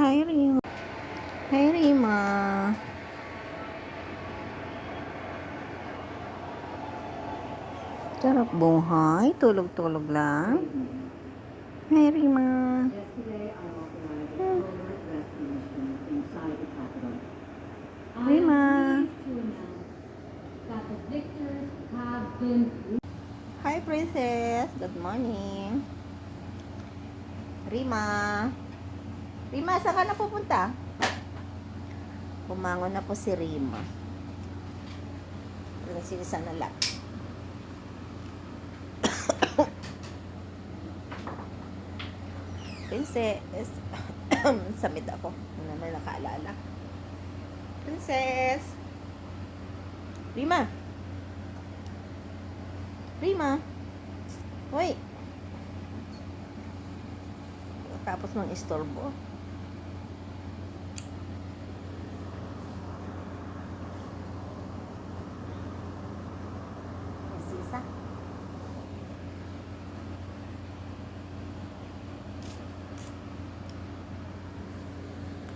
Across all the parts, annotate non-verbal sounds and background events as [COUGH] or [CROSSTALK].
Hi, Rima. Hi, Rima. Sarap buhay. Tulog-tulog lang. Hi, Rima. Rima. Hi, Princess. Good morning. Rima. Rima, saan ka na pupunta? Bumangon na po si Rima. Nagsisa na lang. [COUGHS] Princess. [COUGHS] Samid ako. Ano naman nakaalala. Princess. Rima. Rima. Hoy. Tapos ng istorbo.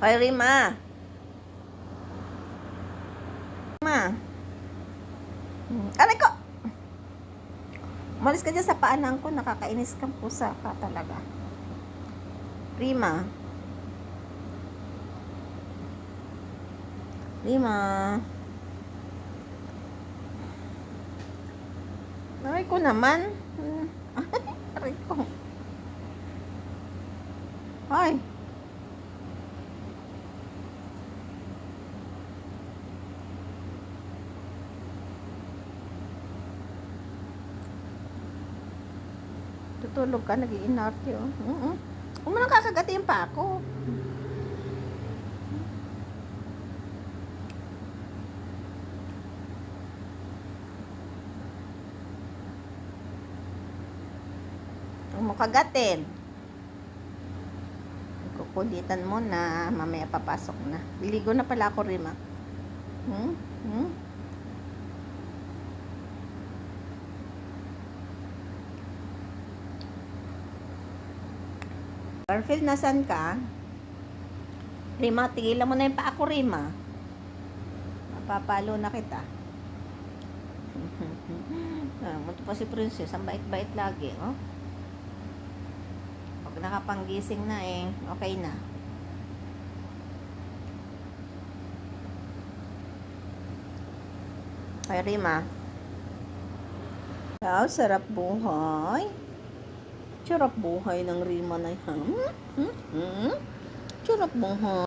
Hoy, Rima. Rima. Aray ko! Umalis ka dyan sa paanan ko. Nakakainis kang pusa ka talaga. Rima. Rima. Aray ko naman. Hmm. [LAUGHS] Aray ko. Ay. Tutulog ka, nag-iinarte, oh. Oo. Huwag mo nang kakagatin pa ako. Huwag mo kagatin. Kukulitan mo na, mamaya papasok na. Liligo na pala ako, Rima. Hmm? Hmm? Garfield, nasan ka? Rima, tigilan mo na yung paa ko, Rima. Mapapalo na kita. [LAUGHS] ah, munto pa si Princess. Ang bait-bait lagi, oh. Pag nakapanggising na eh, okay na. Ay, Rima. Wow, sarap buhay. Sarap buhay ng Rima na yan. Hmm? Hmm? Hmm? Sarap buhay.